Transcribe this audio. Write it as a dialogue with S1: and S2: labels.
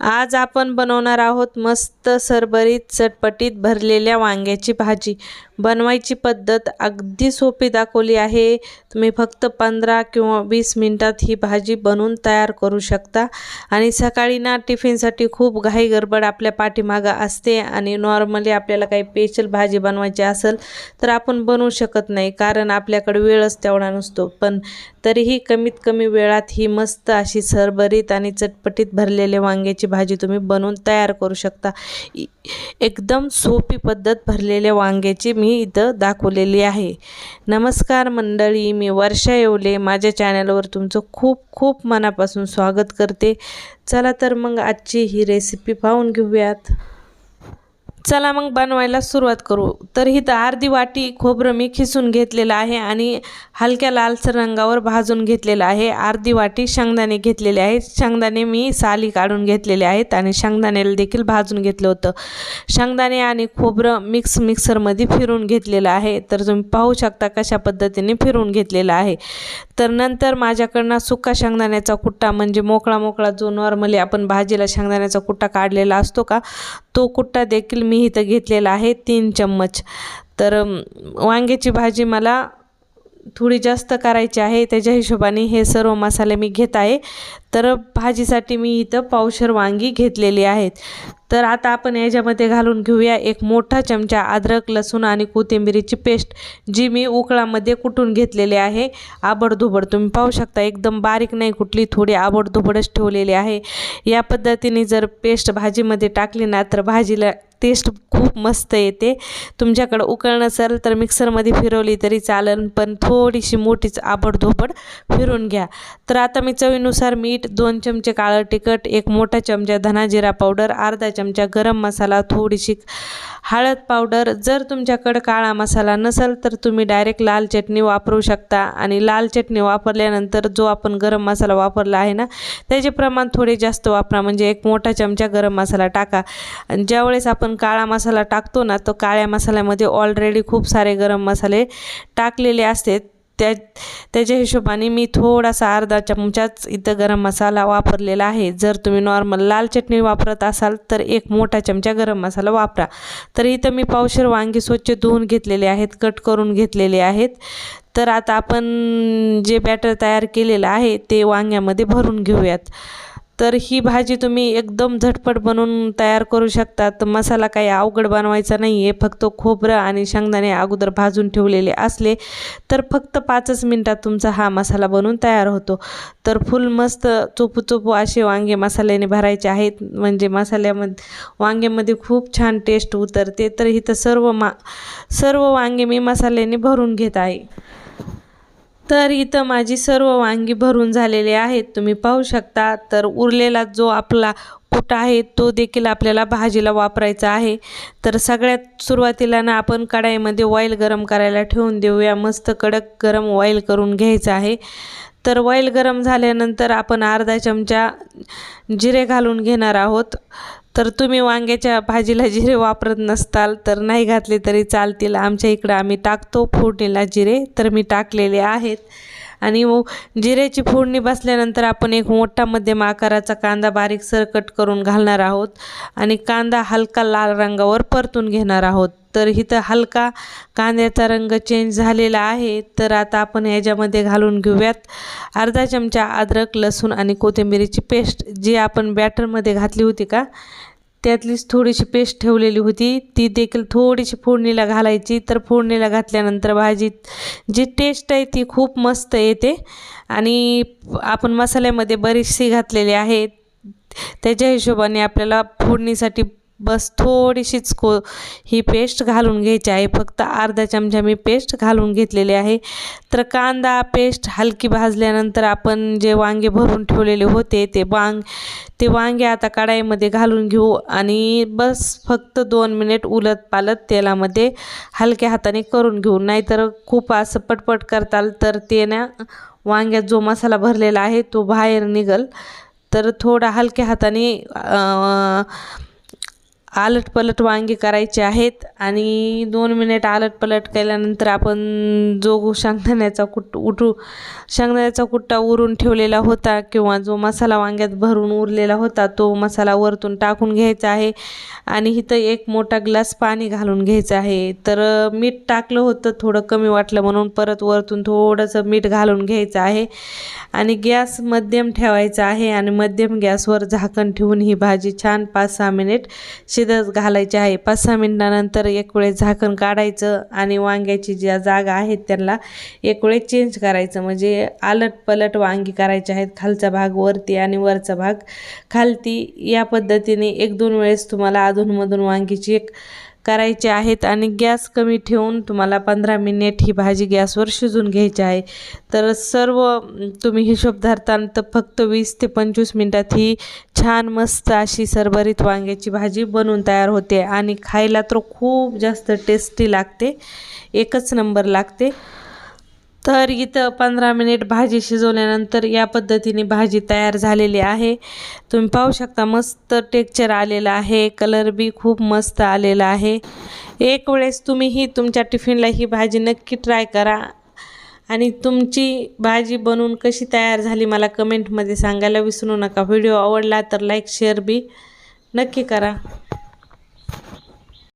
S1: आज आपण बनवणार आहोत मस्त सरबरीत चटपटीत भरलेल्या वांग्याची भाजी. बनवायची पद्धत अगदी सोपी दाखवली आहे. तुम्ही फक्त पंधरा किंवा वीस मिनटात ही भाजी बनवून तयार करू शकता. आणि सकाळी ना टिफिनसाठी खूप घाई गडबड आपल्या पाठीमागं असते आणि नॉर्मली आपल्याला काही स्पेशल भाजी बनवायची असेल तर आपण बनवू शकत नाही कारण आपल्याकडे वेळच तेवढा नसतो. पण तरीही कमीत कमी वेळात ही मस्त अशी सरभरीत आणि चटपटीत भरलेले वांग्याची भाजी तुम्ही बनवून तयार करू शकता. इ- एकदम सोपी पद्धत भरलेल्या वांग्याची मी इथं दाखवलेली आहे. नमस्कार मंडळी मी वर्षा येवले. माझ्या चॅनलवर तुमचं खूप खूप मनापासून स्वागत करते. चला तर मग आजची ही रेसिपी पाहून घेऊयात. चला मग बनवायला सुरुवात करू. तर इथं अर्धी वाटी खोबरं मी खिसून घेतलेलं आहे आणि हलक्या लालसर रंगावर भाजून घेतलेलं आहे. अर्धी वाटी शेंगदाणे घेतलेले आहेत. शेंगदाणे मी साली काढून घेतलेले आहेत आणि शेंगदाण्याला देखील भाजून घेतलं होतं. शेंगदाणे आणि खोबरं मिक्स मिक्सरमध्ये फिरून घेतलेलं आहे. तर तुम्ही पाहू शकता कशा पद्धतीने फिरून घेतलेलं आहे. तर नंतर माझ्याकडनं सुका शेंगदाण्याचा कुट्टा म्हणजे मोकळा मोकळा जो नॉर्मली आपण भाजीला शेंगदाण्याचा कुट्टा काढलेला असतो का तो कुट्टा देखील मी इथं घेतलेला आहे तीन चम्मच. तर वांग्याची भाजी मला थोडी जास्त करायची आहे. त्याच्या हिशोबाने हे सर्व मसाले मी घेत आहे. तर भाजीसाठी मी इथं पावशर वांगी घेतलेली आहेत. तर आता आपण याच्यामध्ये घालून घेऊया एक मोठा चमचा अद्रक लसूण आणि कोथिंबिरीची पेस्ट जी मी उकळामध्ये कुटून घेतलेली आहे. आबडधुबड तुम्ही पाहू शकता एकदम बारीक नाही कुठली थोडी आबडधुबडच ठेवलेली आहे. या पद्धतीने जर पेस्ट भाजीमध्ये टाकली ना तर भाजीला टेस्ट खूप मस्त येते. तुमच्याकडं उकळ नसेल तर मिक्सरमध्ये फिरवली तरी चालेल पण थोडीशी मोठीच आबडधोबड फिरून घ्या. तर आता मी चवीनुसार मीठ दोन चमचे काळं तिखट एक मोठा चमचा धनाजिरा पावडर अर्धा चमचा गरम मसाला थोडीशी हळद पावडर. जर तुमच्याकडं काळा मसाला नसेल तर तुम्ही डायरेक्ट लाल चटणी वापरू शकता. आणि लाल चटणी वापरल्यानंतर जो आपण गरम मसाला वापरला आहे ना त्याचे प्रमाण थोडे जास्त वापरा. म्हणजे एक मोठा चमचा गरम मसाला टाका. आणि ज्यावेळेस आपण काळा मसाला टाकतो ना तो काळ्या मसाल्यामध्ये ऑलरेडी खूप सारे गरम मसाले टाकलेले असते त्या त्याच्या हिशोबाने मी थोडासा अर्धा चमचाच इथं गरम मसाला वापरलेला आहे. जर तुम्ही नॉर्मल लाल चटणी वापरत असाल तर एक मोठा चमचा गरम मसाला वापरा. तर इथं मी पावशर वांगी स्वच्छ धुवून घेतलेले आहेत कट करून घेतलेले आहेत. तर आता आपण जे बॅटर तयार केलेलं आहे ते वांग्यामध्ये भरून घेऊयात. तर ही भाजी तुम्ही एकदम झटपट बनवून तयार करू शकता तर मसाला काही अवघड बनवायचा नाही आहे फक्त खोबरं आणि शेंगदाणे अगोदर भाजून ठेवलेले असले तर फक्त पाचच मिनटात तुमचा हा मसाला बनवून तयार होतो. तर फुल मस्त चोपू चोपू असे वांगे मसाल्याने भरायचे आहेत. म्हणजे मसाल्यामध्ये वांग्यामध्ये खूप छान टेस्ट उतरते. तर इथं सर्व मा सर्व वांगे मी मसाल्याने भरून घेत आहे. तर इथं माझी सर्व वांगी भरून झालेली आहेत. तुम्ही पाहू शकता तर उरलेला जो आपला कुटा आहे तो देखील आपल्याला भाजीला वापरायचा आहे. तर सगळ्यात सुरुवातीला ना आपण कढाईमध्ये ऑइल गरम करायला ठेवून देऊया. मस्त कडक गरम ऑइल करून घ्यायचं आहे. तर ऑइल गरम झाल्यानंतर आपण अर्धा चमचा जिरे घालून घेणार आहोत. तर तुम्ही वांग्याच्या भाजीला जिरे वापरत नसताल तर नाही घातले तरी चालतील. आमच्या इकडं आम्ही टाकतो फोडणीला जिरे तर मी टाकलेले आहेत. आणि जिऱ्याची फोडणी बसल्यानंतर आपण एक मोठा मध्यम आकाराचा कांदा बारीक सरकट करून घालणार आहोत. आणि कांदा हलका लाल रंगावर परतून घेणार आहोत. तर इथं हलका कांद्याचा रंग चेंज झालेला आहे. तर आता आपण ह्याच्यामध्ये घालून घेऊयात अर्धा चमचा अद्रक लसूण आणि कोथिंबिरीची पेस्ट जी आपण बॅटरमध्ये घातली होती का? त्यातलीच थोडीशी पेस्ट ठेवलेली होती. ती देखील थोडीशी फोडणीला घालायची. तर फोडणीला घातल्यानंतर भाजीत जी टेस्ट आहे ती खूप मस्त येते. आणि आपण मसाल्यामध्ये बरीचशी घातलेली आहे. त्याच्या हिशोबाने आपल्याला फोडणीसाठी बस थोडीशीच को ही पेस्ट घालून घ्यायची आहे. फक्त अर्धा चमचा मी पेस्ट घालून घेतलेली आहे. तर कांदा पेस्ट हलकी भाजल्यानंतर आपण जे वांगे भरून ठेवलेले होते ते वांग ते वांगे आता कढाईमध्ये घालून घेऊ. आणि बस फक्त दोन मिनिट उलत पालत तेलामध्ये हलक्या हाताने करून घेऊ. नाहीतर खूप असं पटपट करताल तर ते ना वांग्यात जो मसाला भरलेला आहे तो बाहेर निघल. तर थोडा हलक्या हाताने आलटपलट आलट पलट आहेत आणि दोन मिनिट आलट पलट केल्यानंतर आपण जो शेंगदाण्याचा कुट उठू शेंगदाण्याचा कुट्टा उरून ठेवलेला होता किंवा जो मसाला वांग्यात भरून उरलेला होता तो मसाला वरतून टाकून घ्यायचा आहे आणि इथं एक मोठा ग्लास पाणी घालून घ्यायचं आहे. तर मीठ टाकलं होतं थोडं कमी वाटलं म्हणून परत वरतून थोडंसं मीठ घालून घ्यायचं आहे. आणि गॅस मध्यम ठेवायचा आहे आणि मध्यम गॅसवर झाकण ठेवून ही भाजी छान पाच सहा मिनिट शिजत घालायचे आहे. पाच सहा मिनटानंतर एक वेळेस झाकण काढायचं आणि वांग्याची ज्या जागा आहेत त्यांना एक वेळेस चेंज करायचं. म्हणजे आलट पलट वांगी करायचे आहेत. खालचा भाग वरती आणि वरचा भाग खालती. या पद्धतीने एक दोन वेळेस तुम्हाला अधूनमधून वांगीची एक करायचे आहेत आणि गॅस कमी ठेवून तुम्हाला पंधरा मिनिट ही भाजी गॅसवर शिजून घ्यायची आहे. तर सर्व तुम्ही हिशोब धरताना तर फक्त वीस ते पंचवीस मिनटात ही छान मस्त अशी सरभरीत वांग्याची भाजी बनवून तयार होते आणि खायला तर खूप जास्त टेस्टी लागते. एकच नंबर लागते. तर इथं पंधरा मिनिट भाजी शिजवल्यानंतर या पद्धतीने भाजी तयार झालेली आहे. तुम्ही पाहू शकता मस्त टेक्चर आलेलं आहे. कलर बी खूप मस्त आलेला आहे. एक वेळेस तुम्हीही तुमच्या टिफिनला ही भाजी नक्की ट्राय करा. आणि तुमची भाजी बनवून कशी तयार झाली मला कमेंटमध्ये सांगायला विसरू नका. व्हिडिओ आवडला तर लाईक शेअर बी नक्की करा.